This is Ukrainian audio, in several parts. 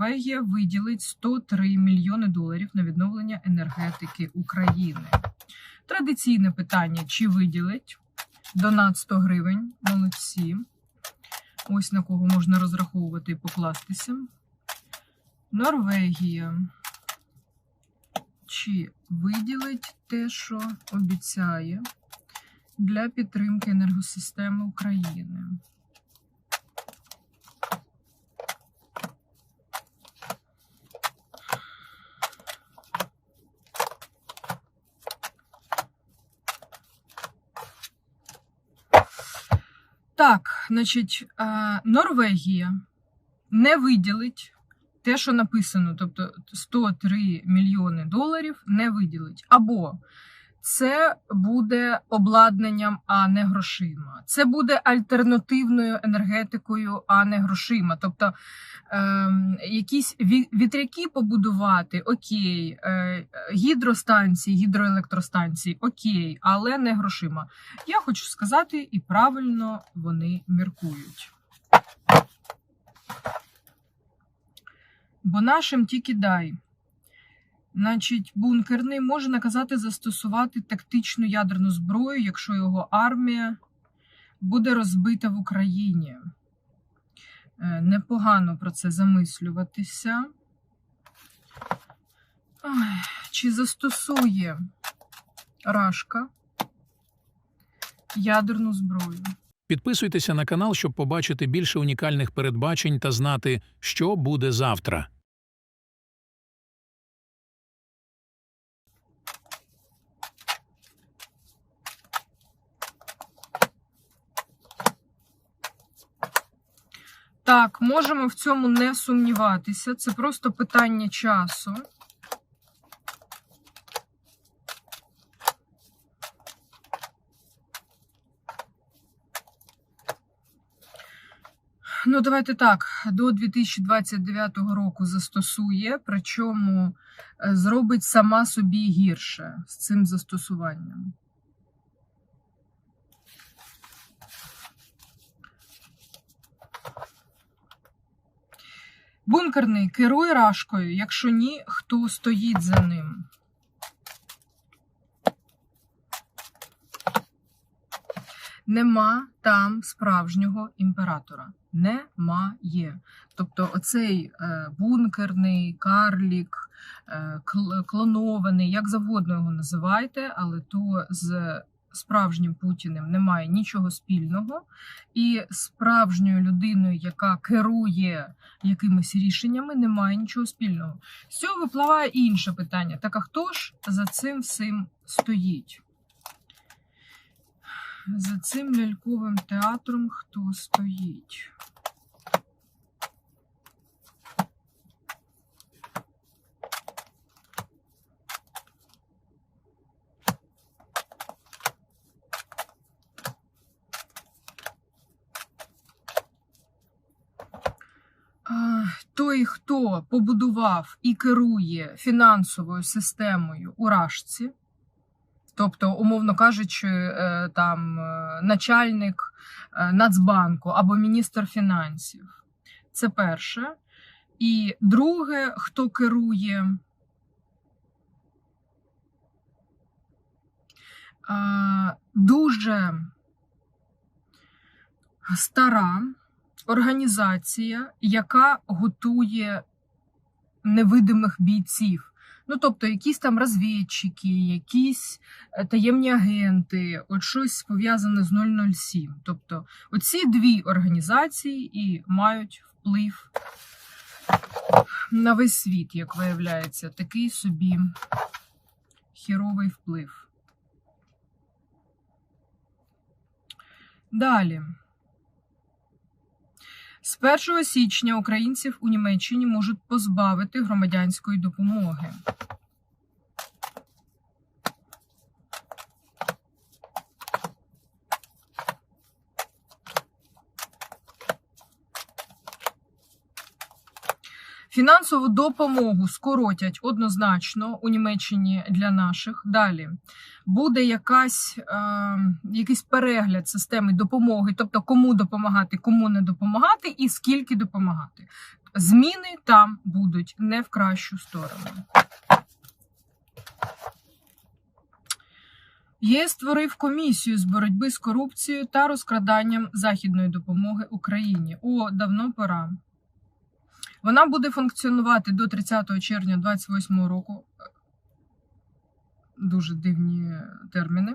Норвегія виділить 103 мільйони доларів на відновлення енергетики України. Традиційне питання: чи виділить донат 100 гривень? Молодці. Ось на кого можна розраховувати і покластися. Норвегія. Чи виділить те, що обіцяє для підтримки енергосистеми України? Так, значить, е, Норвегія не виділить те, що написано, тобто 103 мільйони доларів не виділить. Або це буде обладнанням, а не грошима. Це буде альтернативною енергетикою, а не грошима. Тобто ем, якісь вітряки побудувати, окей, е, гідростанції, гідроелектростанції, окей, але не грошима. Я хочу сказати, і правильно вони міркують. Бо нашим тільки дай. Значить, бункерний може наказати застосувати тактичну ядерну зброю, якщо його армія буде розбита в Україні. Е, Непогано про це замислюватися. Чи застосує Рашка ядерну зброю? Підписуйтеся на канал, щоб побачити більше унікальних передбачень та знати, що буде завтра. Так, можемо в цьому не сумніватися. Це просто питання часу. Ну, давайте так, до 2029 року застосує, причому е, зробить сама собі гірше з цим застосуванням. Бункерний керує рашкою, якщо ні, хто стоїть за ним. Нема там справжнього імператора. Немає. Тобто, оцей е, бункерний, карлік, е, клонований, як завгодно його називайте, але то з справжнім Путіним немає нічого спільного. І справжньою людиною, яка керує якимись рішеннями, немає нічого спільного. З цього випливає інше питання: так а хто ж за цим всім стоїть? За цим ляльковим театром хто стоїть? А, Той, хто побудував і керує фінансовою системою у Рашці, тобто, умовно кажучи, е, там е, начальник е, Нацбанку або міністр фінансів. Це перше. І друге, хто керує дуже стара організація, яка готує невидимих бійців. Ну, тобто, якісь там розвідчики, якісь е, таємні агенти, от щось пов'язане з 007. Тобто, оці дві організації і мають вплив на весь світ, як виявляється, такий собі хіровий вплив. Далі. З 1 січня українців у Німеччині можуть позбавити громадянської допомоги. Фінансову допомогу скоротять однозначно у Німеччині для наших. Далі буде якась, е, якийсь перегляд системи допомоги, тобто кому допомагати, кому не допомагати і скільки допомагати. Зміни там будуть не в кращу сторону. ЄС створив комісію з боротьби з корупцією та розкраданням західної допомоги Україні. О, давно пора. Вона буде функціонувати до 30 червня 2028 року. Дуже дивні терміни.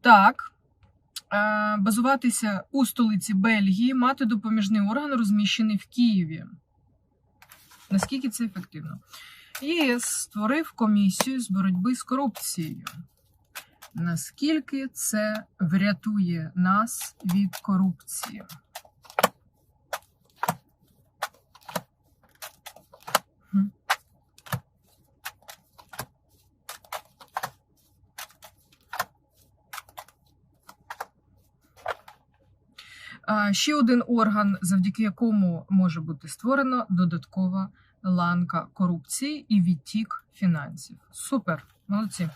Так. Е, Базуватися у столиці Бельгії, мати допоміжний орган, розміщений в Києві. Наскільки це ефективно? ЄС створив комісію з боротьби з корупцією. Наскільки це врятує нас від корупції? Ще один орган, завдяки якому може бути створена додаткова ланка корупції і відтік фінансів. Супер, молодці.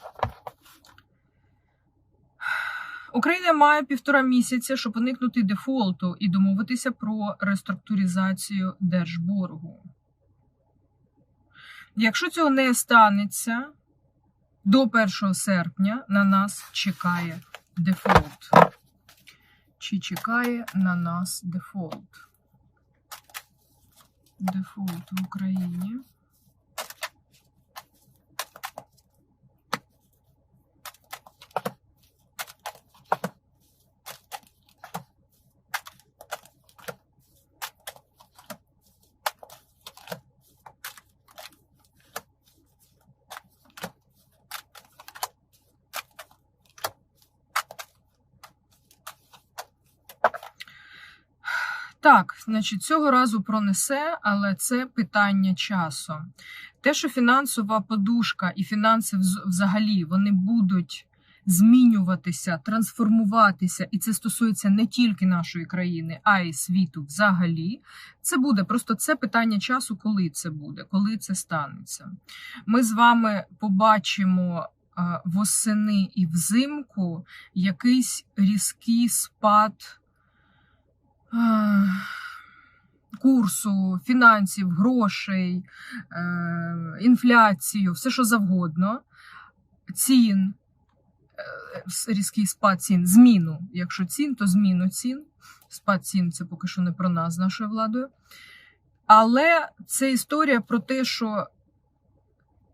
Україна має півтора місяця, щоб уникнути дефолту і домовитися про реструктуризацію держборгу. Якщо цього не станеться, до 1 серпня на нас чекає дефолт. Чи чекає на нас дефолт? Дефолт в Україні. Так, значить, цього разу пронесе, але це питання часу. Те, що фінансова подушка і фінанси взагалі вони будуть змінюватися, трансформуватися, і це стосується не тільки нашої країни, а й світу взагалі. Це буде просто це питання часу, коли це буде, коли це станеться. Ми з вами побачимо восени і взимку якийсь різкий спад курсу, фінансів, грошей, е, інфляцію, все що завгодно, цін, е, різкий спад цін, зміну. Якщо цін, то зміну цін. Спад цін це поки що не про нас з нашою владою. Але це історія про те, що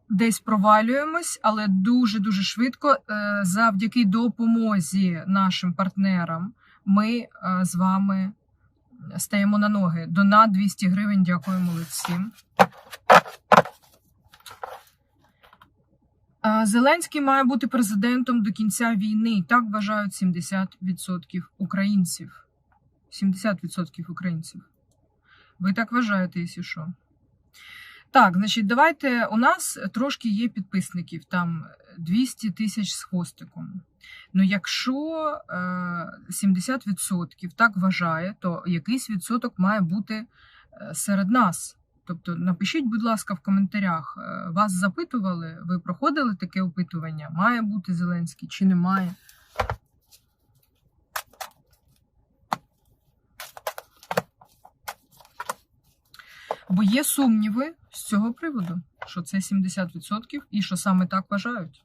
десь провалюємось, але дуже-дуже швидко, е, завдяки допомозі нашим партнерам, ми з вами стаємо на ноги. Донат 200 гривень. Дякую молодці. Е, Зеленський має бути президентом до кінця війни. Так вважають 70% українців. 70% українців. Ви так вважаєте, якщо що? Так, значить, давайте. У нас трошки є підписників, там 200 тисяч з хвостиком. Ну, якщо е, 70% так вважає, то якийсь відсоток має бути е, серед нас. Тобто напишіть, будь ласка, в коментарях, е, вас запитували, ви проходили таке опитування? Має бути Зеленський чи немає? Бо є сумніви з цього приводу, що це 70% і що саме так вважають.